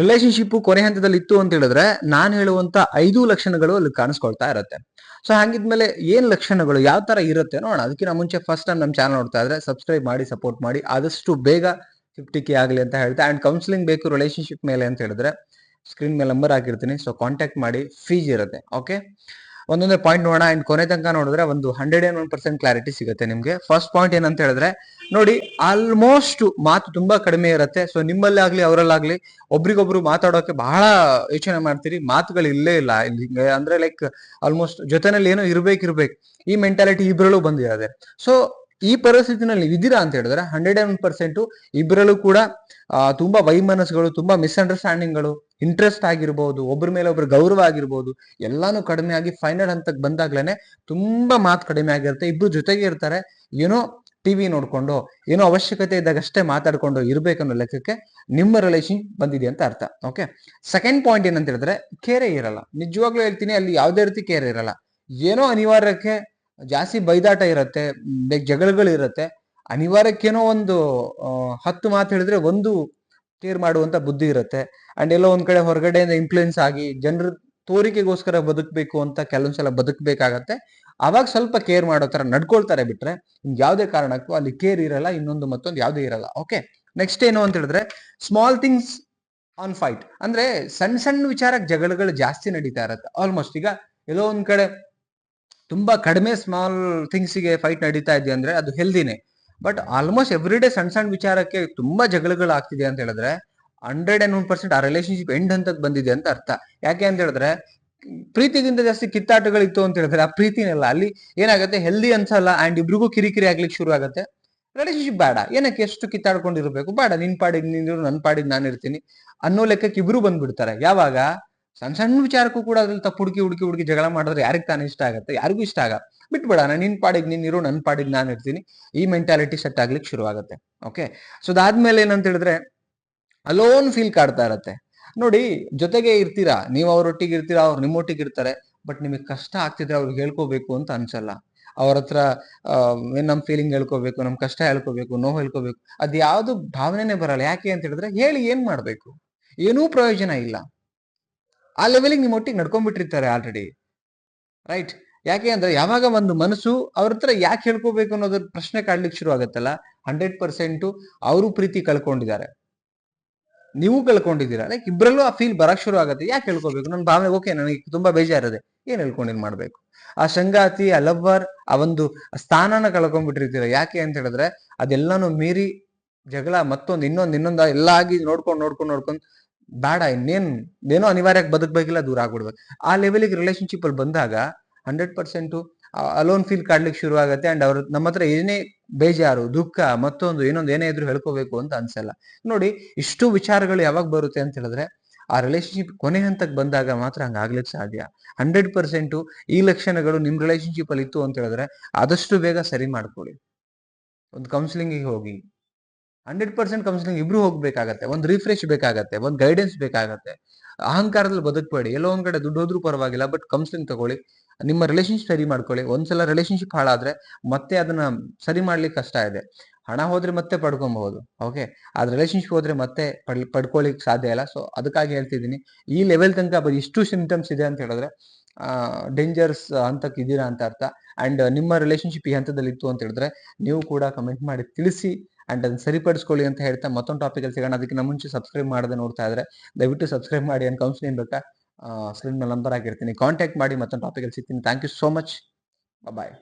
Relationship ಕೊನೆ ಹಂತದಲ್ಲಿ ಇತ್ತು ಅಂತ ಹೇಳಿದ್ರೆ ನಾನು ಹೇಳುವಂತ ಐದು ಲಕ್ಷಣಗಳು ಅಲ್ಲಿ ಕಾಣಿಸ್ಕೊಳ್ತಾ ಇರುತ್ತೆ. ಸೊ ಹಾಗಿದ್ಮೇಲೆ ಏನ್ ಲಕ್ಷಣಗಳು, ಯಾವ ತರ ಇರುತ್ತೆ ನೋಡೋಣ. ಅದಕ್ಕಿಂತ ಮುಂಚೆ ಫಸ್ಟ್ ಟೈಮ್ ನಮ್ಮ ಚಾನಲ್ ನೋಡ್ತಾ ಇದ್ರೆ ಸಬ್ಸ್ಕ್ರೈಬ್ ಮಾಡಿ ಸಪೋರ್ಟ್ ಮಾಡಿ, ಆದಷ್ಟು ಬೇಗ ಫಿಫ್ಟಿ ಆಗಲಿ ಅಂತ ಹೇಳ್ತಾ. ಅಂಡ್ ಕೌನ್ಸಿಲಿಂಗ್ ಬೇಕು ರಿಲೇಶನ್ಶಿಪ್ ಮೇಲೆ ಅಂತ ಹೇಳಿದ್ರೆ ಸ್ಕ್ರೀನ್ ಮೇಲೆ ನಂಬರ್ ಹಾಕಿರ್ತೀನಿ. ಸೊ ಕಾಂಟ್ಯಾಕ್ಟ್ ಮಾಡಿ ಫೀಸ್ ಇರುತ್ತೆ. ಓಕೆ ಒಂದೊಂದೇ ಪಾಯಿಂಟ್ ನೋಡೋಣ. ಅಂಡ್ ಕೊನೆ ತನಕ ನೋಡಿದ್ರೆ ಒಂದು hundred and one percent clarity ಸಿಗುತ್ತೆ ನಿಮಗೆ. ಫಸ್ಟ್ ಪಾಯಿಂಟ್ ಏನಂತ ಹೇಳಿದ್ರೆ, ನೋಡಿ ಆಲ್ಮೋಸ್ಟ್ ಮಾತು ತುಂಬಾ ಕಡಿಮೆ ಇರುತ್ತೆ. ಸೊ ನಿಮ್ಮಲ್ಲಾಗ್ಲಿ, ಅವರಲ್ಲಾಗ್ಲಿ, ಒಬ್ರಿಗೊಬ್ರು ಮಾತಾಡೋಕೆ ಬಹಳ ಯೋಚನೆ ಮಾಡ್ತೀರಿ. ಮಾತುಗಳು ಇಲ್ಲೇ ಇಲ್ಲ. ಇಲ್ಲಿ ಅಂದ್ರೆ ಲೈಕ್ ಆಲ್ಮೋಸ್ಟ್ ಜೊತೆನಲ್ಲಿ ಏನೋ ಇರ್ಬೇಕು ಇರ್ಬೇಕು. ಈ ಮೆಂಟಾಲಿಟಿ ಇಬ್ಬರಲ್ಲೂ ಬಂದಿರೋದೆ ಸೊ ಈ ಪರಿಸ್ಥಿತಿನಲ್ಲಿ ಇದ್ದೀರಾ ಅಂತ ಹೇಳಿದ್ರೆ ಹಂಡ್ರೆಡ್ ಅಂಡ್ ಪರ್ಸೆಂಟ್ ಇಬ್ಬರಲ್ಲೂ ಕೂಡ ತುಂಬಾ ವೈಮನಸ್ಗಳು ತುಂಬಾ ಮಿಸ್ಅಂಡರ್ಸ್ಟ್ಯಾಂಡಿಂಗ್ಗಳು ಇಂಟ್ರೆಸ್ಟ್ ಆಗಿರ್ಬೋದು ಒಬ್ಬರ ಮೇಲೆ ಒಬ್ರು ಗೌರವ ಆಗಿರ್ಬೋದು ಎಲ್ಲಾನು ಕಡಿಮೆ ಆಗಿ ಫೈನಲ್ ಹಂತಕ್ಕೆ ಬಂದಾಗ್ಲೇನೆ ತುಂಬಾ ಮಾತು ಕಡಿಮೆ ಆಗಿರುತ್ತೆ. ಇಬ್ರು ಜೊತೆಗೆ ಇರ್ತಾರೆ ಏನೋ ಟಿವಿ ನೋಡ್ಕೊಂಡು ಏನೋ ಅವಶ್ಯಕತೆ ಇದ್ದಾಗ ಅಷ್ಟೇ ಮಾತಾಡ್ಕೊಂಡು ಇರ್ಬೇಕನ್ನೋ ಲೆಕ್ಕಕ್ಕೆ ನಿಮ್ಮ ರಿಲೇಶನ್ ಬಂದಿದೆ ಅಂತ ಅರ್ಥ ಓಕೆ ಸೆಕೆಂಡ್ ಪಾಯಿಂಟ್ ಏನಂತ ಹೇಳಿದ್ರೆ ಕೇರೆ ಇರಲ್ಲ. ನಿಜವಾಗ್ಲೂ ಹೇಳ್ತೀನಿ ಅಲ್ಲಿ ಯಾವುದೇ ರೀತಿ ಕೇರೆ ಇರಲ್ಲ. ಏನೋ ಅನಿವಾರ್ಯಕ್ಕೆ ಜಾಸ್ತಿ ಬೈದಾಟ ಇರುತ್ತೆ ಮ್, ಜಗಳಗಳು ಇರುತ್ತೆ ಅನಿವಾರ್ಯಕ್ಕೇನೋ ಒಂದು ಹತ್ತು ಮಾತು ಹೇಳಿದ್ರೆ ಒಂದು ಕೇರ್ ಮಾಡುವಂತ ಬುದ್ಧಿ ಇರುತ್ತೆ. ಅಂಡ್ ಎಲ್ಲೋ ಒಂದ್ ಕಡೆ ಹೊರಗಡೆಯಿಂದ ಇನ್ಫ್ಲೂಯೆನ್ಸ್ ಆಗಿ ಜನರ ತೋರಿಕೆಗೋಸ್ಕರ ಬದುಕಬೇಕು ಅಂತ ಕೆಲವೊಂದ್ಸಲ ಬದುಕಬೇಕಾಗತ್ತೆ. ಅವಾಗ ಸ್ವಲ್ಪ ಕೇರ್ ಮಾಡೋ ತರ ನಡ್ಕೊಳ್ತಾರೆ ಬಿಟ್ರೆ ಯಾವುದೇ ಕಾರಣಕ್ಕೂ ಅಲ್ಲಿ ಕೇರ್ ಇರಲ್ಲ, ಇನ್ನೊಂದು ಮತ್ತೊಂದು ಯಾವುದೇ ಇರಲ್ಲ. ಓಕೆ ನೆಕ್ಸ್ಟ್ ಏನು ಅಂತ ಹೇಳಿದ್ರೆ ಸ್ಮಾಲ್ ಥಿಂಗ್ಸ್ ಆನ್ ಫೈಟ್ ಅಂದ್ರೆ ಸಣ್ಣ ಸಣ್ಣ ವಿಚಾರಕ್ಕೆ ಜಗಳಗಳು ಜಾಸ್ತಿ ನಡೀತಾ ಇರತ್ತೆ. ಆಲ್ಮೋಸ್ಟ್ ಈಗ ಎಲ್ಲೋ ಒಂದ್ ಕಡೆ ತುಂಬಾ ಕಡಿಮೆ ಸ್ಮಾಲ್ ಥಿಂಗ್ಸ್ಗೆ ಫೈಟ್ ನಡೀತಾ ಇದೆ ಅಂದ್ರೆ ಅದು ಹೆಲ್ದಿನೇ ಬಟ್ ಆಲ್ಮೋಸ್ಟ್ ಎವ್ರಿ ಡೇ ಸಣ್ಣ ಸಣ್ಣ ವಿಚಾರಕ್ಕೆ ತುಂಬಾ ಜಗಳಗಳು ಆಗ್ತಿದೆ ಅಂತ ಹೇಳಿದ್ರೆ ಹಂಡ್ರೆಡ್ ಅಂಡ್ ಒನ್ ಪರ್ಸೆಂಟ್ ಆ ರಿಲೇಶನ್ಶಿಪ್ ಎಂಡ್ ಅಂತ ಬಂದಿದೆ ಅಂತ ಅರ್ಥ ಯಾಕೆ ಅಂತ ಹೇಳಿದ್ರೆ ಪ್ರೀತಿಗಿಂತ ಜಾಸ್ತಿ ಕಿತ್ತಾಟಗಳಿತ್ತು ಅಂತ ಹೇಳಿದ್ರೆ ಆ ಪ್ರೀತಿನೆಲ್ಲ ಅಲ್ಲಿ ಏನಾಗುತ್ತೆ ಹೆಲ್ದಿ ಅನ್ಸಲ್ಲ ಅಂಡ್ ಇಬ್ರಿಗೂ ಕಿರಿಕಿರಿ ಆಗ್ಲಿಕ್ಕೆ ಶುರು ಆಗುತ್ತೆ ರಿಲೇಶನ್ಶಿಪ್ ಬೇಡ ಏನಕ್ಕೆ ಎಷ್ಟು ಕಿತ್ತಾಡ್ಕೊಂಡಿರ್ಬೇಕು ಬೇಡ ನಿನ್ ಪಾಡಿಗೆ ನೀನು ನನ್ನ ಪಾಡಿಗೆ ನಾನು ಇರ್ತೀನಿ ಅನ್ನೋ ಲೆಕ್ಕಕ್ಕೆ ಇಬ್ರು ಬಂದ್ಬಿಡ್ತಾರೆ ಯಾವಾಗ ಸಣ್ಣ ಸಣ್ಣ ವಿಚಾರಕ್ಕೂ ಕೂಡ ಅದ್ರಲ್ಲಿ ತಪ್ಪು ಹುಡುಕಿ ಹುಡುಕಿ ಹುಡುಕಿ ಜಗಳ ಮಾಡಿದ್ರೆ ಯಾರಿಗೆ ತಾನೇ ಇಷ್ಟ ಆಗುತ್ತೆ? ಯಾರಿಗೂ ಇಷ್ಟ ಆಗ ಬಿಟ್ಬಿಡೋಣ. ನಿನ್ ಪಾಡಿಗೆ ನೀನ್ ಇರು, ನನ್ ಪಾಡಿಗೆ ನಾನು ಇರ್ತೀನಿ. ಈ ಮೆಂಟಾಲಿಟಿ ಸೆಟ್ ಆಗ್ಲಿಕ್ಕೆ ಶುರು ಆಗುತ್ತೆ. ಓಕೆ ಸೊ ಅದಾದ್ಮೇಲೆ ಏನಂತ ಹೇಳಿದ್ರೆ ಅಲೋನ್ ಫೀಲ್ ಕಾಡ್ತಾ ಇರತ್ತೆ. ನೋಡಿ, ಜೊತೆಗೆ ಇರ್ತೀರಾ? ನೀವು ಅವ್ರೊಟ್ಟಿಗೆ ಇರ್ತೀರಾ? ಅವ್ರು ನಿಮ್ಮೊಟ್ಟಿಗೆ ಇರ್ತಾರೆ. ಬಟ್ ನಿಮಗೆ ಕಷ್ಟ ಆಗ್ತಿದ್ರೆ ಅವ್ರಿಗೆ ಹೇಳ್ಕೋಬೇಕು ಅಂತ ಅನ್ಸಲ್ಲ. ಅವ್ರ ಹತ್ರ ಏನ್ ನಮ್ ಫೀಲಿಂಗ್ ಹೇಳ್ಕೋಬೇಕು, ನಮ್ ಕಷ್ಟ ಹೇಳ್ಕೋಬೇಕು ನೋವು ಹೇಳ್ಕೋಬೇಕು. ಅದ್ ಯಾವ್ದು ಭಾವನೆನೇ ಬರಲ್ಲ. ಯಾಕೆ ಅಂತ ಹೇಳಿದ್ರೆ, ಹೇಳಿ ಏನ್ ಮಾಡ್ಬೇಕು? ಏನೂ ಪ್ರಯೋಜನ ಇಲ್ಲ. ಆ ಲೆವೆಲಿಗೆ ನಿಮ್ಮ ಒಟ್ಟಿಗೆ ನಡ್ಕೊಂಡ್ಬಿಟ್ಟಿರ್ತಾರೆ ಆಲ್ರೆಡಿ ರೈಟ್ ಯಾಕೆ ಅಂದ್ರೆ ಯಾವಾಗ ಒಂದು ಮನಸ್ಸು ಅವ್ರ ಹತ್ರ ಯಾಕೆ ಹೇಳ್ಕೋಬೇಕು ಅನ್ನೋದ್ರ ಪ್ರಶ್ನೆ ಕಾಡ್ಲಿಕ್ಕೆ ಶುರು ಆಗತ್ತಲ್ಲ? ಹಂಡ್ರೆಡ್ ಪರ್ಸೆಂಟ್ ಅವರು ಪ್ರೀತಿ ಕಳ್ಕೊಂಡಿದ್ದಾರೆ. ನೀವು ಕಳ್ಕೊಂಡಿದ್ದೀರಾ? ಲೈಕ್ ಇಬ್ರಲ್ಲೂ ಆ ಫೀಲ್ ಬರಕ್ ಶುರು ಆಗುತ್ತೆ. ಯಾಕೆ ಹೇಳ್ಕೋಬೇಕು? ನನ್ನ ಭಾವನೆ ಓಕೆ ನನಗೆ ತುಂಬಾ ಬೇಜಾರಿದೆ. ಏನ್ ಹೇಳ್ಕೊಂಡಿನ್ ಮಾಡ್ಬೇಕು? ಆ ಸಂಗಾತಿ, ಆ ಲವ್ವರ್ ಆ ಒಂದು ಸ್ಥಾನನ ಕಳ್ಕೊಂಡ್ಬಿಟ್ಟಿರ್ತೀರ? ಯಾಕೆ ಅಂತ ಹೇಳಿದ್ರೆ ಅದೆಲ್ಲಾನು ಮೀರಿ ಜಗಳ ಮತ್ತೊಂದು ಇನ್ನೊಂದು ಇನ್ನೊಂದು ಎಲ್ಲ ಆಗಿ ನೋಡ್ಕೊಂಡು ನೋಡ್ಕೊಂಡು ನೋಡ್ಕೊಂಡು ಬೇಡ, ಇನ್ನೇನು, ಏನೋ ಅನಿವಾರ್ಯಕ್ಕೆ ಬದುಕಬೇಕಿಲ್ಲ, ದೂರ ಆಗ್ಬಿಡ್ಬೇಕು. ಆ ಲೆವೆಲಿಗೆ ರಿಲೇಶನ್ಶಿಪ್ ಅಲ್ಲಿ ಬಂದಾಗ ಹಂಡ್ರೆಡ್ ಪರ್ಸೆಂಟು ಅಲೋನ್ ಫೀಲ್ ಕಾಡ್ಲಿಕ್ಕೆ ಶುರು ಆಗುತ್ತೆ ಅಂಡ್ ಅವ್ರ ನಮ್ಮ ಹತ್ರ ಏನೇ ಬೇಜಾರು, ದುಃಖ, ಮತ್ತೊಂದು ಏನೊಂದು ಏನೇ ಇದ್ರು ಹೇಳ್ಕೋಬೇಕು ಅಂತ ಅನ್ಸಲ್ಲ. ನೋಡಿ, ಇಷ್ಟು ವಿಚಾರಗಳು ಯಾವಾಗ ಬರುತ್ತೆ ಅಂತ ಹೇಳಿದ್ರೆ, ಆ ರಿಲೇಶನ್ಶಿಪ್ ಕೊನೆ ಹಂತಕ್ಕೆ ಬಂದಾಗ ಮಾತ್ರ ಹಂಗೆ ಆಗ್ಲಿಕ್ಕೆ ಸಾಧ್ಯ. ಹಂಡ್ರೆಡ್ ಪರ್ಸೆಂಟು ಈ ಲಕ್ಷಣಗಳು ನಿಮ್ ರಿಲೇಶನ್ಶಿಪ್ ಅಲ್ಲಿ ಇತ್ತು ಅಂತ ಹೇಳಿದ್ರೆ ಆದಷ್ಟು ಬೇಗ ಸರಿ ಮಾಡ್ಕೊಳ್ಳಿ ಒಂದು ಕೌನ್ಸಿಲಿಂಗಿಗೆ ಹೋಗಿ. ಹಂಡ್ರೆಡ್ ಪರ್ಸೆಂಟ್ ಕೌನ್ಸಿಲಿಂಗ್ ಇಬ್ರು ಹೋಗ್ಬೇಕಾಗತ್ತೆ, ಒಂದು ರಿಫ್ರೆಶ್ ಬೇಕಾಗತ್ತೆ, ಒಂದು ಗೈಡೆನ್ಸ್ ಬೇಕಾಗತ್ತೆ. ಅಹಂಕಾರದಲ್ಲಿ ಬದುಕಬೇಡಿ, ಎಲ್ಲೋ ಒಂದ್ ಕಡೆ ದುಡ್ಡು ಹೋದ್ರೂ ಪರವಾಗಿಲ್ಲ ಬಟ್ ಕೌನ್ಸಿಲಿಂಗ್ ತಗೊಳ್ಳಿ, ನಿಮ್ಮ ರಿಲೇಶನ್ಶಿಪ್ ಸರಿ ಮಾಡ್ಕೊಳ್ಳಿ. ಒಂದ್ಸಲ ರಿಲೇಶನ್ಶಿಪ್ ಹಾಳಾದ್ರೆ ಮತ್ತೆ ಅದನ್ನ ಸರಿ ಮಾಡ್ಲಿಕ್ಕೆ ಕಷ್ಟ ಇದೆ. ಹಣ ಹೋದ್ರೆ ಮತ್ತೆ ಪಡ್ಕೊಬಹುದು ಓಕೆ ಆ ರಿಲೇಶನ್ಶಿಪ್ ಹೋದ್ರೆ ಮತ್ತೆ ಪಡ್ ಪಡ್ಕೊಳ್ಳಿಕ್ ಸಾಧ್ಯ ಇಲ್ಲ. ಸೊ ಅದಕ್ಕಾಗಿ ಹೇಳ್ತಿದ್ದೀನಿ, ಈ ಲೆವೆಲ್ ತನಕ ಇಷ್ಟು ಸಿಂಪ್ಟಮ್ಸ್ ಇದೆ ಅಂತ ಹೇಳಿದ್ರೆ ಡೇಂಜರ್ಸ್ ಹಂತಕ್ಕೆ ಇದ್ದೀರಾ ಅಂತ ಅರ್ಥ. ಅಂಡ್ ನಿಮ್ಮ ರಿಲೇಶನ್ಶಿಪ್ ಈ ಹಂತದಲ್ಲಿ ಇತ್ತು ಅಂತ ಹೇಳಿದ್ರೆ, ನೀವು ಕೂಡ ಕಮೆಂಟ್ ಮಾಡಿ ತಿಳಿಸಿ ಅಂಡ್ ಅದನ್ನ ಸರಿಪಡಿಸ್ಕೊಳ್ಳಿ ಅಂತ ಹೇಳ್ತಾ ಮತ್ತೊಂದು ಟಾಪಿಕ್ ಅಲ್ಲಿ ಸಿಗೋಣ. ಅದಕ್ಕೆ ಮುಂಚೆ ಸಬ್ಸ್ಕ್ರೈಬ್ ಮಾಡದೆ ನೋಡ್ತಾ ಇದ್ರೆ ದಯವಿಟ್ಟು ಸಬ್ಸ್ಕ್ರೈಬ್ ಮಾಡಿ ಅಂತ ಕೌನ್ಸಿಲಿಂಗ್ ಬೇಕಾ? ಸ್ಕ್ರೀನ್ ಮೇಲೆ ನಂಬರ್ ಆಗಿರ್ತೀನಿ ಕಾಂಟ್ಯಾಕ್ಟ್ ಮಾಡಿ ಮತ್ತೊಂದು ಟಾಪಿಕ್ ಅಲ್ಲಿ ಸಿಗ್ತೀನಿ. Thank you so much bye